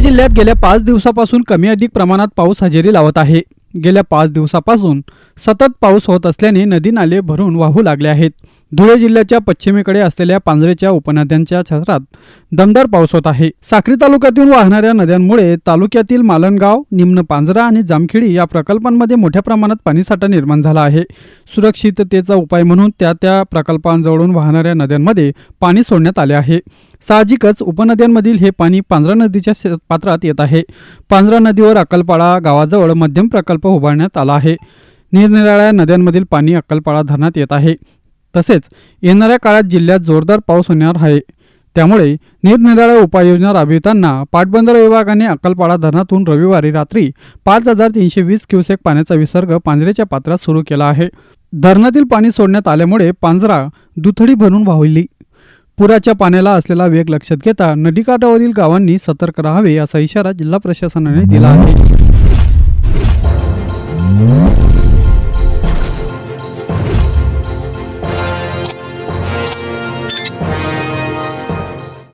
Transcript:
जिल्ह्यात गेल्या पाच दिवसापासून कमी अधिक प्रमाणात पाऊस हजेरी लावत आहे. गेल्या पाच दिवसापासून सतत पाऊस होत असल्याने नदी नाले भरून वाहू लागले आहेत. धुळे जिल्ह्याच्या पश्चिमेकडे असलेल्या पांजरेच्या उपनद्यांच्या क्षेत्रात दमदार पाऊस होत आहे. साक्री तालुक्यातून वाहणाऱ्या नद्यांमुळे तालुक्यातील मालनगाव निम्न पांजरा आणि जामखेडी या प्रकल्पांमध्ये मोठ्या प्रमाणात पाणीसाठा निर्माण झाला आहे. सुरक्षिततेचा उपाय म्हणून त्या त्या प्रकल्पांजवळून वाहणाऱ्या नद्यांमध्ये पाणी सोडण्यात आले आहे. साहजिकच उपनद्यांमधील हे पाणी पांजरा नदीच्या पात्रात येत आहे. पांजरा नदीवर अक्कलपाडा गावाजवळ मध्यम प्रकल्प उभारण्यात आला आहे. निरनिराळ्या नद्यांमधील पाणी अक्कलपाडा धरणात येत आहे. तसेच येणाऱ्या काळात जिल्ह्यात जोरदार पाऊस होणार आहे. त्यामुळे निरनिराळ्या उपाययोजना राबविताना पाटबंदर विभागाने अक्कलपाडा धरणातून रविवारी रात्री पाच हजार तीनशे वीस क्युसेक पाण्याचा विसर्ग पांजरेच्या पात्रात सुरू केला आहे. धरणातील पाणी सोडण्यात आल्यामुळे पांजरा दुथडी भरून वाहिली. पुराच्या पाण्याला असलेला वेग लक्षात घेता नदीकाठावरील गावांनी सतर्क राहावे असा इशारा जिल्हा प्रशासनाने दिला आहे.